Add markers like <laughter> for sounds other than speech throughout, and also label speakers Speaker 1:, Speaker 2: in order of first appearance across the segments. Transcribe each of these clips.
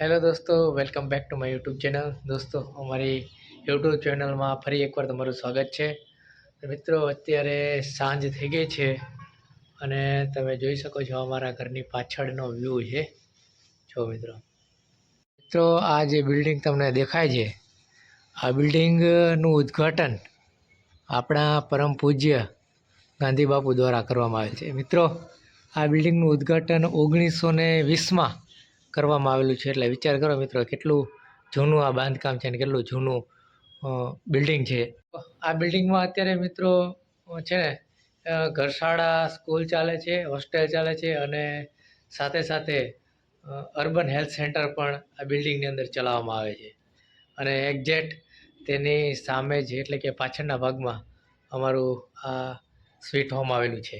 Speaker 1: Hello દોસ્તો welcome back to my YouTube channel દોસ્તો, અમારી યુટ્યુબ ચેનલમાં ફરી એકવાર તમારું સ્વાગત છે. મિત્રો, અત્યારે સાંજ થઈ ગઈ છે અને તમે જોઈ શકો છો અમારા ઘરની પાછળનો વ્યૂ છે. જો મિત્રો. મિત્રો, આ જે બિલ્ડિંગ તમને દેખાય છે, આ બિલ્ડિંગનું ઉદ્ઘાટન આપણા પરમ પૂજ્ય ગાંધી બાપુ દ્વારા કરવામાં આવેલ છે. મિત્રો, આ બિલ્ડિંગનું ઉદ્ઘાટન ઓગણીસો ને વીસમાં કરવામાં આવેલું છે. એટલે વિચાર કરો મિત્રો, કેટલું જૂનું આ બાંધકામ છે અને કેટલું જૂનું બિલ્ડિંગ છે. આ બિલ્ડિંગમાં અત્યારે મિત્રો છે ને ઘરશાળા સ્કૂલ ચાલે છે હોસ્ટેલ ચાલે છે અને સાથે સાથે અર્બન હેલ્થ સેન્ટર પણ આ બિલ્ડિંગની અંદર ચલાવવામાં આવે છે. અને એક્ઝેક્ટ તેની સામે જ, એટલે કે પાછળના ભાગમાં અમારું આ સ્વીટ હોમ આવેલું છે.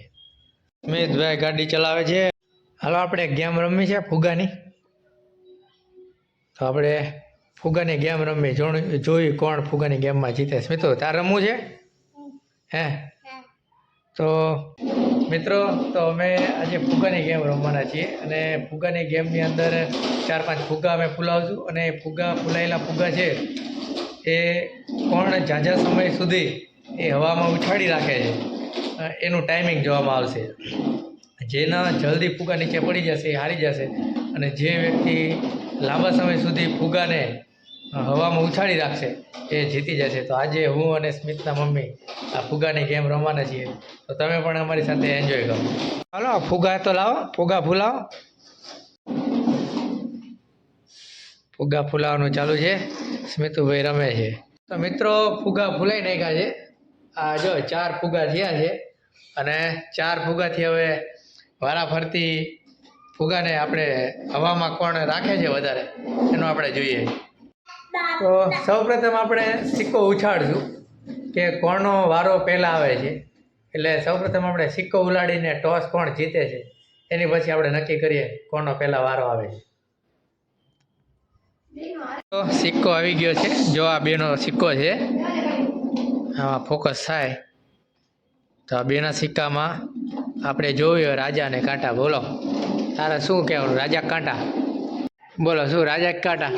Speaker 1: સ્મિતભાઈ ગાડી ચલાવે છે. હાલો, આપણે ગેમ રમી છે ફુગાની. તો આપણે ફુગાની ગેમ રમવી જોઈ કોણ ફુગાની ગેમમાં જીતે સ્મિતો તાર રમવું છે? હે? તો મિત્રો, તો અમે આજે ફુગાની ગેમ રમવાના છીએ અને ફુગાની ગેમની અંદર ચાર પાંચ ફુગા અમે ફૂલાવશું અને એ ફુગા ફૂલાયેલા ફુગા છે એ કોણ ઝાઝા સમય સુધી એ હવામાં ઉછાળી રાખે છે. એનું ટાઈમિંગ જોવામાં આવશે. જેના જલ્દી ફુગા નીચે પડી જશે એ હારી જશે અને જે વ્યક્તિ લાંબા સમય સુધી ફુગાને હવામાં ઉછાળી રાખશે, એ જીતી જશે. તો આજે હું અને સ્મિતના મમ્મી આ ફુગાની ગેમ રમવાના છીએ. તો તમે પણ અમારી સાથે એન્જોય કરો. હાલો, ફુગા તો લાવો, ફુગા ફૂલાવો. ફુગા ફૂલાવાનું ચાલુ છે. સ્મિતુભાઈ રમે છે. તો મિત્રો, ફુગા ફૂલાઈ નાખ્યા છે. આ જો, ચાર ફુગા થયા છે. અને ચાર ફુગાથી હવે વારાફરતી ફુગાને આપણે હવામાં કોણ રાખે છે વધારે? એનું આપણે જોઈએ. તો સૌપ્રથમ આપણે સિક્કો ઉછાળશું, કે કોણનો વારો પહેલાં આવે છે. એટલે સૌપ્રથમ આપણે સિક્કો ઉલાડીને ટોસ કોણ જીતે છે, એની પછી આપણે નક્કી કરીએ કોણનો પહેલાં વારો આવે છે. તો સિક્કો આવી ગયો છે. જો આ બેનો સિક્કો છે, આમાં ફોકસ થાય. તો આ બેના સિક્કામાં આપણે જોયું રાજા ને કાંટા બોલો. તારે શું કહેવાનું? રાજા કાંટા. બોલો શું? રાજા કાંટા?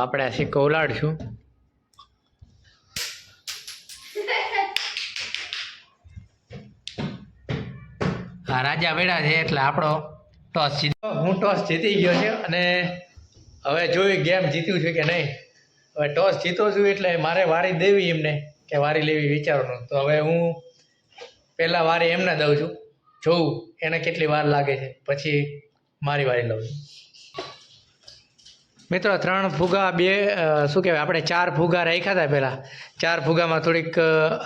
Speaker 1: આપણે આ સિક્કો ઉલાડશું. હા રાજા વેડા છે એટલે આપણો ટોસ જીતો હું ટોસ જીતી ગયો છે અને હવે જોઈ ગેમ જીત્યું છે કે નહીં? હવે ટોસ જીતો છું એટલે મારે વારી દેવી એમને કે વારી લેવી વિચારવાનું. તો હવે હું પહેલાં વારી એમને દઉં છું. જોઉં, એને કેટલી વાર લાગે છે? પછી મારી વારી લઉં. મિત્રો, ત્રણ ફુગા બે શું કહેવાય, આપણે ચાર ફુગા રાખ્યા હતા પહેલાં. ચાર ફુગામાં થોડીક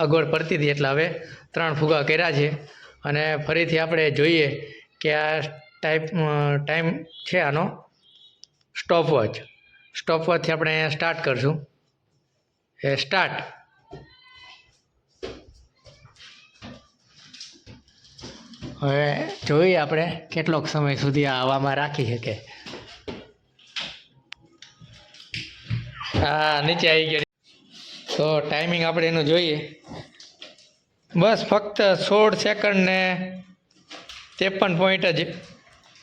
Speaker 1: અગવડ પડતી હતી એટલે હવે ત્રણ ફુગા કર્યા છે. અને ફરીથી આપણે જોઈએ કે આ ટાઈપ ટાઈમ છે આનો. સ્ટોપ વોચ સ્ટોપ વોચથી આપણે સ્ટાર્ટ કરશું. એ સ્ટાર્ટ હવે જોઈએ આપણે કેટલોક સમય સુધી આ હવામાં રાખી શકે હા નીચે આવી ગયો. તો ટાઈમિંગ આપણે એનું જોઈએ. બસ ફક્ત સોળ સેકન્ડ ને ત્રેપન પોઈન્ટ જ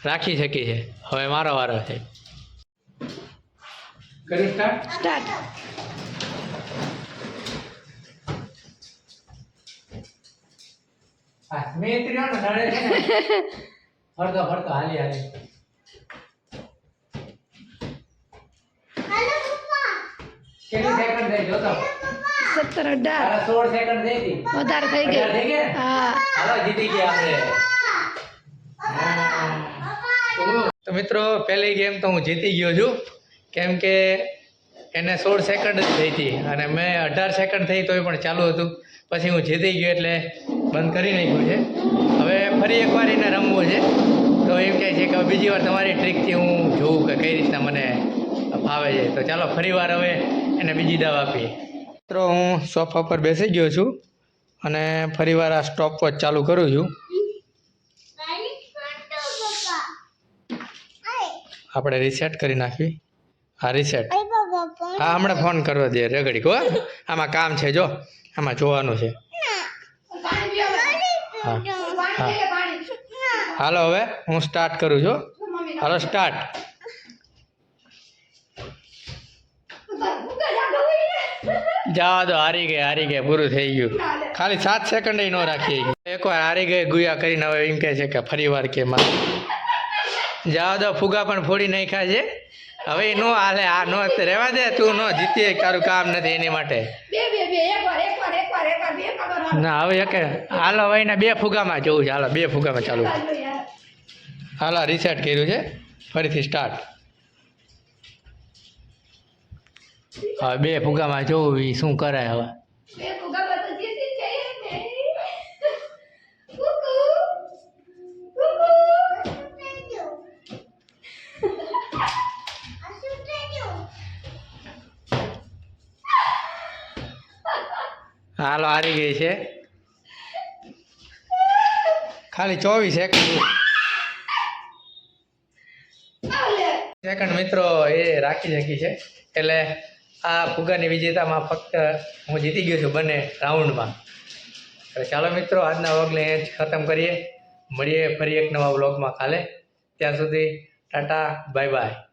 Speaker 1: રાખી શકી છે હવે મારો વારો છે. સ્ટાર્ટ
Speaker 2: સ્ટાર્ટ
Speaker 1: મેં ત્રણ નડે છે <laughs> ફરતો ફરતો હાલી હાલી. કેટલી સેકન્ડ થઈ જોતો.
Speaker 2: સત્તર અઢાર.
Speaker 1: સોળ સેકન્ડ થઈ હતી.
Speaker 2: વધારે થઈ
Speaker 1: અઢાર થઈ
Speaker 2: ગઈ
Speaker 1: ગયા?
Speaker 2: હા.
Speaker 1: હાલો જીતી ગયા આપણે. તો મિત્રો પહેલી ગેમ તો હું જીતી ગયો છું. કેમ કે એને સોળ સેકન્ડ જ થઈ હતી. અને મેં અઢાર સેકન્ડ થઈ તોય પણ ચાલુ હતું. પછી હું જીતી ગયો એટલે બંધ કરી નાખ્યું છે. હવે ફરી એકવાર એને રમવું છે. તો એમ કહે છે કે બીજી વાર તમારી ટ્રીકથી હું જોઉં કે કઈ રીતના મને ફાવે છે. તો ચાલો ફરી વાર હવે એને બીજી દાવ આપીએ. મિત્રો, હું સોફા પર બેસી ગયો છું અને ફરીવાર આ સ્ટોપ વોચ ચાલુ કરું છું. આપણે રીસેટ કરી નાખવી હા રીસેટ હા, હમણાં ફોન કરવા દે રગડી કો આમાં કામ છે, જો. આમાં જોવાનું છે. હા. હા. હાલો હવે હું સ્ટાર્ટ કરું છું. હાલો સ્ટાર્ટ જવા દો હારી ગઈ હારી ગઈ પૂરું થઈ ગયું. ખાલી સાત સેકન્ડ ન રાખી એકવાર હારી ગઈ ગુયા કરીને હવે એમ કહે છે કે ફરી વાર કે મારે. જવા દો ફુગા પણ ફોડી નાખ્યા છે. હવે નો હાલે આ નો રહેવા દે તું ન જીતીએ તારું કામ નથી એની માટે.
Speaker 2: બે બે બે એકવાર એકવાર એકવાર એકવાર બે
Speaker 1: ના, હવે એક, હાલો એના બે ફુગામાં જવું છે. હાલો, બે ફુગામાં ચાલુ. હાલો રિસેટ કર્યું છે. ફરીથી સ્ટાર્ટ હવે બે ફુગામાં જોવું એ શું કરાય હવે? હાલો, હારી ગઈ છે. ખાલી ચોવીસ સેકન્ડ સેકન્ડ મિત્રો એ રાખી શકી છે. એટલે આ ફુગાની વિજેતામાં ફક્ત હું જીતી ગયો છું બંને રાઉન્ડમાં. એટલે ચાલો મિત્રો, આજના વ્લોગને એ જ ખતમ કરીએ. મળીએ ફરી એક નવા વ્લોગમાં કાલે. ત્યાં સુધી ટાટા બાય બાય